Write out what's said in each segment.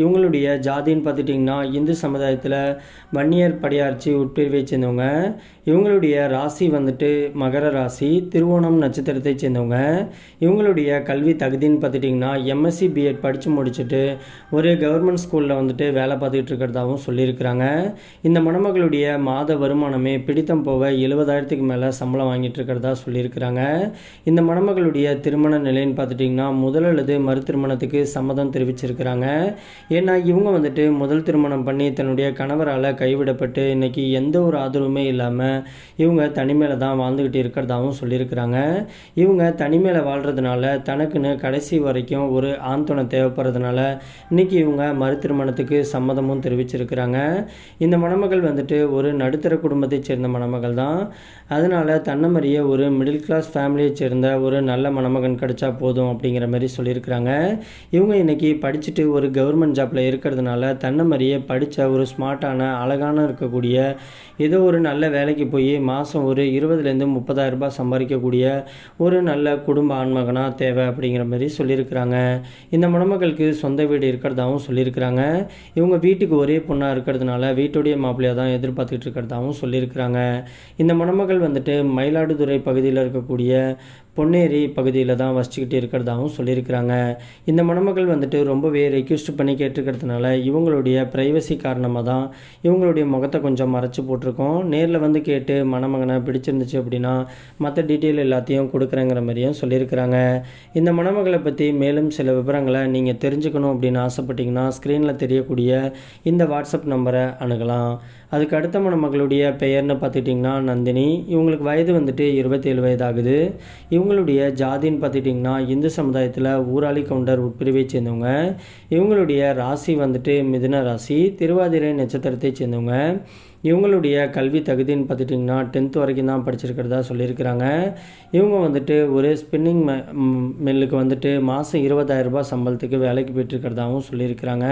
இவங்களுடைய ஜாதின்னு பார்த்துட்டிங்கன்னா இந்து சமுதாயத்தில் வன்னியர் படையாட்சி உட்பிரிவை சேர்ந்தவங்க இவங்களுடைய ராசி வந்துட்டு மகர ராசி திருவோணம் நட்சத்திரத்தை சேர்ந்தவங்க இவங்களுடைய கல்வி தகுதின்னு பார்த்துட்டிங்கன்னா எம்எஸ்சி பிஎட் படித்து முடிச்சுட்டு ஒரு கவர்மெண்ட் ஸ்கூலில் வந்துட்டு வேலை பார்த்துக்கிட்டு இருக்கிறதாகவும் சொல்லியிருக்கிறாங்க. இந்த மணமகளுடைய மாத வருமானமே பிடித்தம் போக எழுபதாயிரத்துக்கு மேலே சம்பளம் வாங்கிட்டு இருக்கிறதா சொல்லியிருக்கிறாங்க. இந்த மணமகளுடைய திருமண நிலைன்னு பார்த்துட்டிங்கன்னா முதல் அல்லது மறு திருமணத்துக்கு சம்மதம் தெரிவிச்சிருக்கிறாங்க. ஏன்னா இவங்க வந்துட்டு முதல் திருமணம் பண்ணி தன்னுடைய கணவரால் கைவிடப்பட்டு இன்னைக்கு எந்த ஒரு ஆதரவுமே இல்லாமல் இவங்க தனிமையில் தான் வாழ்ந்துக்கிட்டு இருக்கிறதாகவும் சொல்லியிருக்கிறாங்க. இவங்க தனிமையில் வாழ்கிறதுனால தனக்குன்னு கடைசி வரைக்கும் ஒரு ஆந்தோணம் தேவைப்படுறதுனால இன்னைக்கு இவங்க மறு திருமணத்துக்கு சம்மதமும் தெரிவிச்சிருக்கிறாங்க. இந்த மணமகள் வந்துட்டு ஒரு நடுத்தர குடும்பத்தைச் சேர்ந்த மணமகள் தான். அதனால் தன்னமறிய ஒரு மிடில் கிளாஸ் ஃபேமிலியை சேர்ந்த ஒரு நல்ல மணமகன் கிடைச்சா போதும் அப்படிங்கிற மாதிரி சொல்லியிருக்கிறாங்க. இவங்க இன்னைக்கு படிச்சுட்டு ஒரு கவர்மெண்ட் ஜாப்பில் இருக்கிறதுனால தன்னை மாதிரியே படித்த ஒரு ஸ்மார்ட்டான அழகான இருக்கக்கூடிய ஏதோ ஒரு நல்ல வேலைக்கு போய் மாதம் ஒரு இருபதுலேருந்து முப்பதாயிரம் ரூபாய் சம்பாதிக்கக்கூடிய ஒரு நல்ல குடும்ப ஆண்மகனாக தேவை அப்படிங்கிற மாதிரி சொல்லியிருக்கிறாங்க. இந்த மணமக்களுக்கு சொந்த வீடு இருக்கிறதாகவும் சொல்லியிருக்கிறாங்க. இவங்க வீட்டுக்கு ஒரே பொண்ணாக இருக்கிறதுனால வீட்டுடைய மாப்பிள்ளையாக தான் எதிர்பார்த்துட்டு இருக்கிறதாகவும் சொல்லியிருக்கிறாங்க. இந்த மணமகள் வந்துட்டு மயிலாடுதுறை பகுதியில் இருக்கக்கூடிய பொன்னேரி பகுதியில் தான் வசிச்சுக்கிட்டு இருக்கிறதாகவும் சொல்லியிருக்கிறாங்க. இந்த மணமகள் வந்துட்டு ரொம்பவே ரெக்யூஸ்ட் பண்ணி கேட்டிருக்கிறதுனால இவங்களுடைய ப்ரைவசி காரணமாக தான் இவங்களுடைய முகத்தை கொஞ்சம் மறைச்சி போட்டிருக்கோம். நேரில் வந்து கேட்டு மணமகனை பிடிச்சிருந்துச்சு அப்படின்னா மற்ற டீட்டெயில் எல்லாத்தையும் கொடுக்குறேங்கிற மாதிரியும் சொல்லியிருக்கிறாங்க. இந்த மணமகளை பற்றி மேலும் சில விவரங்களை நீங்கள் தெரிஞ்சுக்கணும் அப்படின்னு ஆசைப்பட்டீங்கன்னா ஸ்க்ரீனில் தெரியக்கூடிய இந்த வாட்ஸ்அப் நம்பரை அணுகலாம். அதுக்கு அடுத்த மணமகளுடைய பெயர்னு பார்த்துட்டிங்கன்னா நந்தினி. இவங்களுக்கு வயது வந்துட்டு இருபத்தேழு வயது ஆகுது இவங்களுடைய ஜாதின்னு பார்த்துட்டிங்கன்னா இந்து சமுதாயத்தில் ஊராளி கவுண்டர் உட்பிரிவை சேர்ந்தவங்க. இவங்க உங்களுடைய ராசி வந்துட்டு மிதுன ராசி. திருவாதிரை நட்சத்திரத்தை சேர்ந்தவங்க. இவங்களுடைய கல்வி தகுதின்னு பார்த்துட்டிங்கன்னா டென்த் வரைக்கும் தான் படிச்சிருக்கிறதா சொல்லியிருக்கிறாங்க. இவங்க வந்துட்டு ஒரு ஸ்பின்னிங் மில்லுக்கு வந்துட்டு மாதம் இருபதாயிரரூபா சம்பளத்துக்கு வேலைக்கு போயிட்டுருக்கிறதாகவும் சொல்லியிருக்கிறாங்க.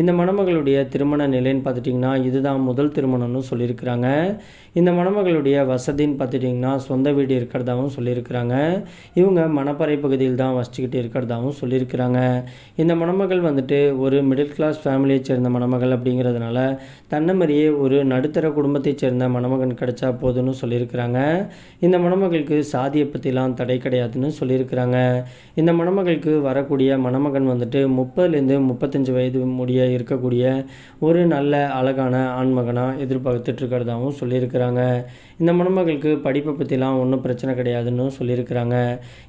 இந்த மணமகளுடைய திருமண நிலைன்னு பார்த்துட்டிங்கன்னா இதுதான் முதல் திருமணம்னு சொல்லியிருக்கிறாங்க. இந்த மணமகளுடைய வசதின்னு பார்த்துட்டிங்கன்னா சொந்த வீடு இருக்கிறதாகவும் சொல்லியிருக்கிறாங்க. இவங்க மணப்பறை பகுதியில் தான் வசிச்சுக்கிட்டு இருக்கிறதாகவும் சொல்லியிருக்கிறாங்க. இந்த மணமகள் வந்துட்டு ஒரு மிடில் கிளாஸ் ஃபேமிலியை சேர்ந்த மணமகள் அப்படிங்கிறதுனால தன்னமறியே ஒரு நடுத்தர குடும்பத்தைச் சேர்ந்த மணமகன் கிடைச்சா போதுன்னு சொல்லியிருக்கிறாங்க. இந்த மணமகளுக்கு சாதியை பற்றிலாம் தடை கிடையாதுன்னு சொல்லியிருக்கிறாங்க. இந்த மணமகளுக்கு வரக்கூடிய மணமகன் வந்துட்டு முப்பதுலேருந்து முப்பத்தஞ்சு வயது முடிய இருக்கக்கூடிய ஒரு நல்ல அழகான ஆண்மகனாக எதிர்பார்த்துட்டு இருக்கிறதாகவும் சொல்லியிருக்கிறாங்க. இந்த மணமகளுக்கு படிப்பை பற்றிலாம் ஒன்றும் பிரச்சனை கிடையாதுன்னு சொல்லியிருக்கிறாங்க.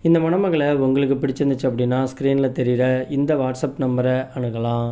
இந்த மணமகளை உங்களுக்கு பிடிச்சிருந்துச்சு அப்படின்னா ஸ்க்ரீனில் தெரிகிற இந்த வாட்ஸ்அப் நம்பரை அணுகலாம்.